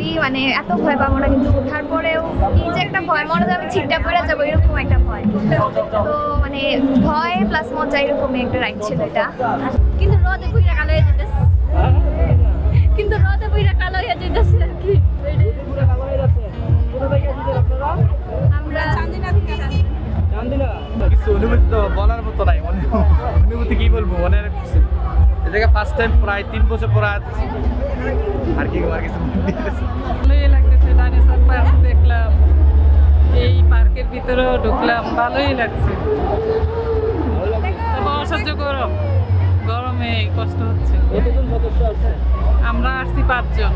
উঠলি মানে এত ভয় পাবো না কিন্তু ওঠার পরেও কি যে একটা ভয়, মনে আমি ছিটটা পড়ে যাব, এরকম একটা ভয়। তো মানে ভয় প্লাস মজা এরকমই একটা রাইড ছিল এটা। কিন্তু রোদে বুইরা কালো হয়ে যেতেছে। কিন্তু রোদে বুইরা কালো হয়ে যেতেছে আর কি। তো মতো অনুভূতি কি বলব, মনে এ জায়গায় ফার্স্ট টাইম প্রায় তিন বছর পর আর কি আর কিছু ভালোই লাগতেছে ডাইনোসর পার্ক দেখলাম। এই পার্কের ভিতরেও ঢুকলাম ভালোই লাগছে। তবে অসহ্য গরম গরমে কষ্ট হচ্ছে। কতজন সদস্য আছে? আমরা আসছি পাঁচজন।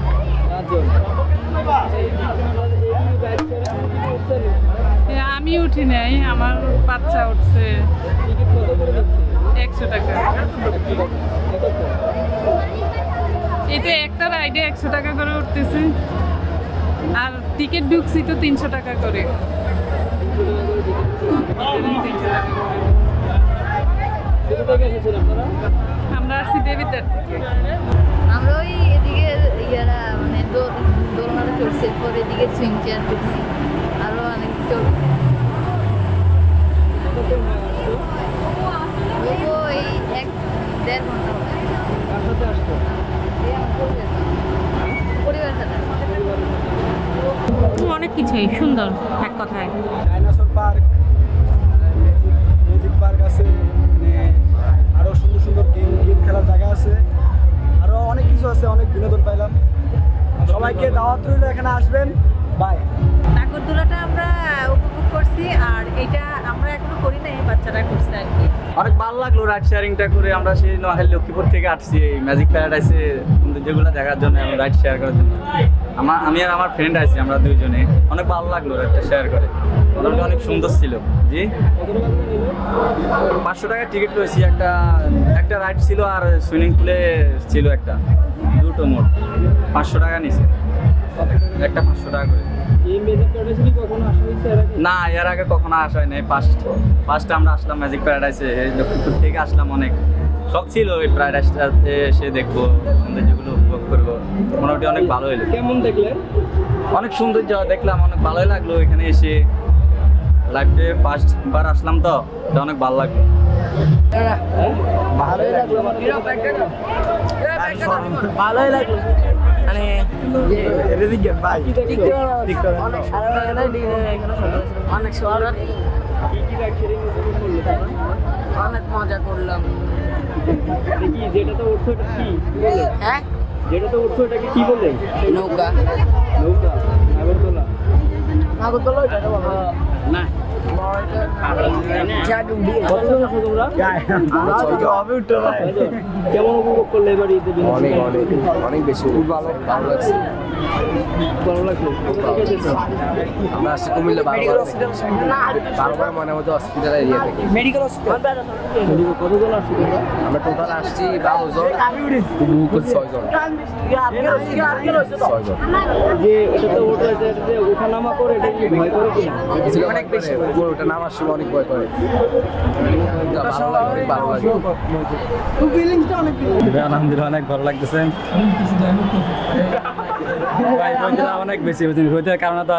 আমি উঠি নাই আমার বাচ্চা উঠছে। একশো টাকা। একটা রাইডে একশো টাকা করে উঠতেছে। আর টিকিট ঢুকছি তো তিনশো টাকা করে। আমরা আসছি দেবিদ্বার আমরা ওই এদিকে ইয়ারা মানে দোলনাটা চড়ছি এরপর এদিকে সুইং চেয়ার চড়ছি আরও অনেক চড়। হইবো এই এক দেড় ঘণ্টা অনেক কিছুই সুন্দর এক কথায়। ডাইনোসর পার্ক মিউজিক পার্ক আছে মানে আরও সুন্দর সুন্দর গেম গেম খেলার জায়গা আছে। আরও অনেক কিছু আছে অনেক বিনোদন পাইলাম। সবাইকে দাওয়াত রইল এখানে আসবেন। বাই নাগরদোলাটা আমরা করছি আর এটা আমরা এখনও করি নাই, বাচ্চারা করছে আর কি। অনেক ভালো লাগল রাইড শেয়ারিংটা করে। আমরা সেই নোয়াখালী লক্ষ্মীপুর থেকে আসছি, এই ম্যাজিক প্যারাডাইসে যেগুলো দেখার জন্য আমরা রাইড শেয়ার করার জন্য। আমার আমি আর আমার ফ্রেন্ড আছি, আমরা দুইজনে। অনেক ভালো লাগল রাইডটা শেয়ার করে। মোটামুটি অনেক সুন্দর ছিল। জি? পাঁচশো টাকার টিকিট রয়েছি একটা একটা রাইড ছিল আর সুইমিং পুলে ছিল একটা। দুটো মোট। পাঁচশো টাকা নিছে। একটা পাঁচশো টাকা করে। এই মিউজিক প্যারাডাইসে কি কখনো আসা হয়েছে এর আগে? না এর আগে কখনো আসা হয় নাই ফার্স্ট ফার্স্ট আমরা আসলাম ম্যাজিক প্যারাডাইসে লক্ষ্মীপুর থেকে আসলাম অনেক। শখ ছিল এই প্যারাডাইসটাতে এসে দেখব সৌন্দর্যগুলো উপভোগ করব। মোটামুটি অনেক ভালো হলো কেমন দেখলেন? অনেক সৌন্দর্য দেখলাম অনেক ভালোই লাগল এখানে এসে। লাইফে ফার্স্ট বার আসলাম তো তো অনেক ভালো লাগল। ভালোই লাগল। ভালোই লাগল। মানে অনেক তোমরা অনেক মজা করলাম। দেখি যেটাতে উঠছো এটা কি? কি বলে হ্যাঁ? উঠছো এটাকে কি বলে নৌকা। নৌকা নাগরদোলা নাগরদোলা না। কেমন উপভোগ করলে এবার ঈদে অনেক অনেক অনেক বেশি ভালো ভালো লাগছে ভালো লাগল কোথা থেকে এসেছ? আমরা আসছি কুমিল্লা বারোবার বারোবার হসপিটাল এরিয়া থেকে মেডিকেল হসপিটাল কতজন আসছো আমরা টোটাল আসছি বারো জন ছয় জন ছয় জন যে ওঠা নামা করে এটা ভয় করে অনেক বেশি ওটা নামার সময় অনেক ভয় করে। ভালো লাগে অনেক ভালো লাগে আলহামদুলিল্লাহ অনেক ভালো লাগতেছে। অনেক বেশি হয়েছে কারণ তো